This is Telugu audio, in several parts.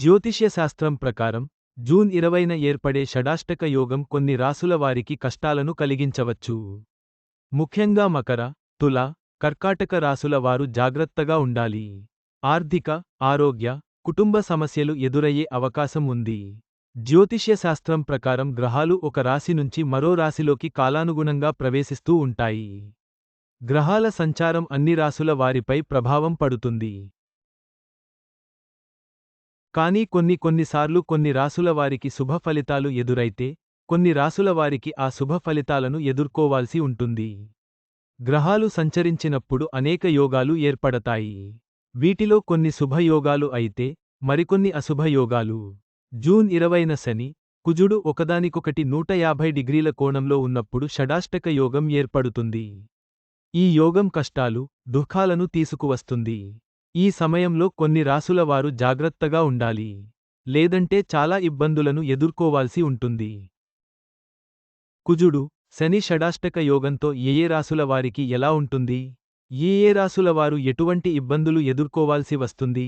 జ్యోతిష్యశాస్త్రం ప్రకారం జూన్ ఇరవైన ఏర్పడే షడాష్టక యోగం కొన్ని రాసుల వారికి కష్టాలను కలిగించవచ్చు. ముఖ్యంగా మకర తుల కర్కాటక రాసుల వారు జాగ్రత్తగా ఉండాలి. ఆర్థిక ఆరోగ్య కుటుంబ సమస్యలు ఎదురయ్యే అవకాశం ఉంది. జ్యోతిష్యశాస్త్రం ప్రకారం గ్రహాలు ఒక రాశి నుంచి మరో రాశిలోకి కాలానుగుణంగా ప్రవేశిస్తూ ఉంటాయి. గ్రహాల సంచారం అన్ని రాసుల వారిపై ప్రభావం పడుతుంది. కానీ కొన్ని కొన్నిసార్లు కొన్ని రాసుల వారికి శుభ ఫలితాలు ఎదురైతే కొన్ని రాసుల వారికి ఆ శుభ ఫలితాలను ఎదుర్కోవాల్సి ఉంటుంది. గ్రహాలు సంచరించినప్పుడు అనేక యోగాలు ఏర్పడతాయి. వీటిలో కొన్ని శుభయోగాలు అయితే మరికొన్ని అశుభయోగాలు. జూన్ ఇరవైన శని కుజుడు ఒకదానికొకటి నూట యాభై డిగ్రీల కోణంలో ఉన్నప్పుడు షడాష్టక యోగం ఏర్పడుతుంది. ఈ యోగం కష్టాలు దుఃఖాలను తీసుకువస్తుంది. ఈ సమయంలో కొన్ని రాసుల వారు జాగ్రత్తగా ఉండాలి లేదంటే చాలా ఇబ్బందులను ఎదుర్కోవాల్సి ఉంటుంది. కుజుడు శని షడాష్టక యోగంతో ఏయే రాసుల వారికి ఎలా ఉంటుంది? ఏ ఏ రాసుల వారు ఎటువంటి ఇబ్బందులు ఎదుర్కోవాల్సి వస్తుంది?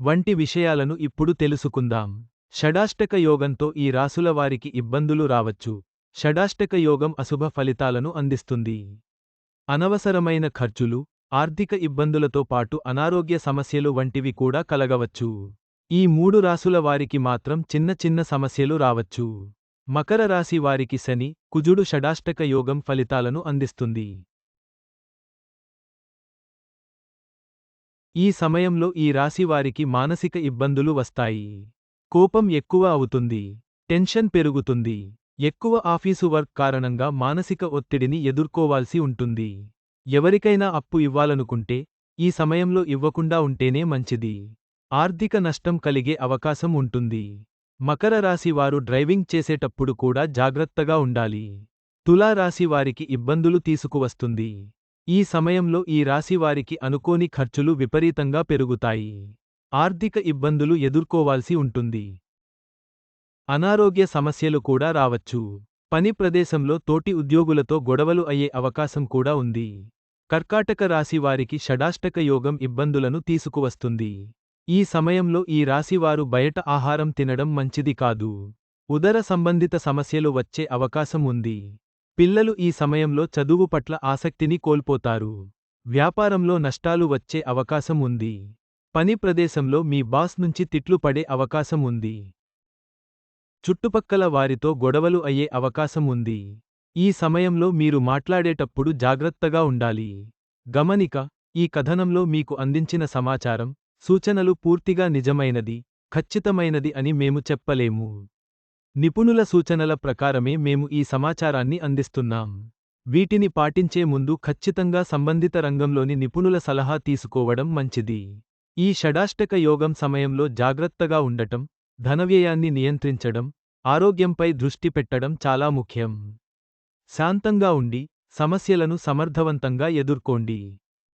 వంటి విషయాలను ఇప్పుడు తెలుసుకుందాం. షడాష్టక యోగంతో ఈ రాసుల వారికి ఇబ్బందులు రావచ్చు. షడాష్టక యోగం అశుభ ఫలితాలను అందిస్తుంది. అనవసరమైన ఖర్చులు ఆర్థిక ఇబ్బందులతో పాటు అనారోగ్య సమస్యలు వంటివి కూడా కలగవచ్చు. ఈ మూడు రాసుల వారికి మాత్రం చిన్న చిన్న సమస్యలు రావచ్చు. మకర రాశి వారికి శని కుజుడు షడాష్టక యోగం ఫలితాలను అందిస్తుంది. ఈ సమయంలో ఈ రాశి వారికి మానసిక ఇబ్బందులు వస్తాయి. కోపం ఎక్కువ అవుతుంది. టెన్షన్ పెరుగుతుంది. ఎక్కువ ఆఫీసు వర్క్ కారణంగా మానసిక ఒత్తిడిని ఎదుర్కోవాల్సి ఉంటుంది. ఎవరికైనా అప్పు ఇవ్వాలనుకుంటే ఈ సమయంలో ఇవ్వకుండా ఉంటేనే మంచిది. ఆర్థిక నష్టం కలిగే అవకాశం ఉంటుంది. మకర రాశి వారు డ్రైవింగ్ చేసేటప్పుడు కూడా జాగ్రత్తగా ఉండాలి. తులా రాశి వారికి ఇబ్బందులు తీసుకువస్తుంది. ఈ సమయంలో ఈ రాశి వారికి అనుకోని ఖర్చులు విపరీతంగా పెరుగుతాయి. ఆర్థిక ఇబ్బందులు ఎదుర్కోవాల్సి ఉంటుంది. అనారోగ్య సమస్యలు కూడా రావచ్చు. పని ప్రదేశంలో తోటి ఉద్యోగులతో గొడవలు అయ్యే అవకాశం కూడా ఉంది. కర్కాటక రాశి వారికి షడాష్టక యోగం ఇబ్బందులను తీసుకువస్తుంది. ఈ సమయంలో ఈ రాశివారు బయట ఆహారం తినడం మంచిది కాదు. ఉదర సంబంధిత సమస్యలు వచ్చే అవకాశం ఉంది. పిల్లలు ఈ సమయంలో చదువు పట్ల ఆసక్తిని కోల్పోతారు. వ్యాపారంలో నష్టాలు వచ్చే అవకాశం ఉంది. పని ప్రదేశంలో మీ బాస్ నుంచి తిట్లు పడే అవకాశం ఉంది. చుట్టుపక్కల వారితో గొడవలు అయ్యే అవకాశం ఉంది ఈ సమయంలో మీరు మాట్లాడేటప్పుడు జాగ్రత్తగా ఉండాలి. గమనిక ఈ కథనంలో మీకు అందించిన సమాచారం సూచనలు పూర్తిగా నిజమైనది ఖచ్చితమైనది అని మేము చెప్పలేము. నిపుణుల సూచనల ప్రకారమే మేము ఈ సమాచారాన్ని అందిస్తున్నాం. వీటిని పాటించే ముందు ఖచ్చితంగా సంబంధిత రంగంలోని నిపుణుల సలహా తీసుకోవడం మంచిది. ఈ షడాష్టక యోగం సమయంలో జాగ్రత్తగా ఉండటం ధనవ్యయాన్ని నియంత్రించడం ఆరోగ్యంపై దృష్టి పెట్టడం చాలా ముఖ్యం. శాంతంగా ఉండి సమస్యలను సమర్థవంతంగా ఎదుర్కోండి.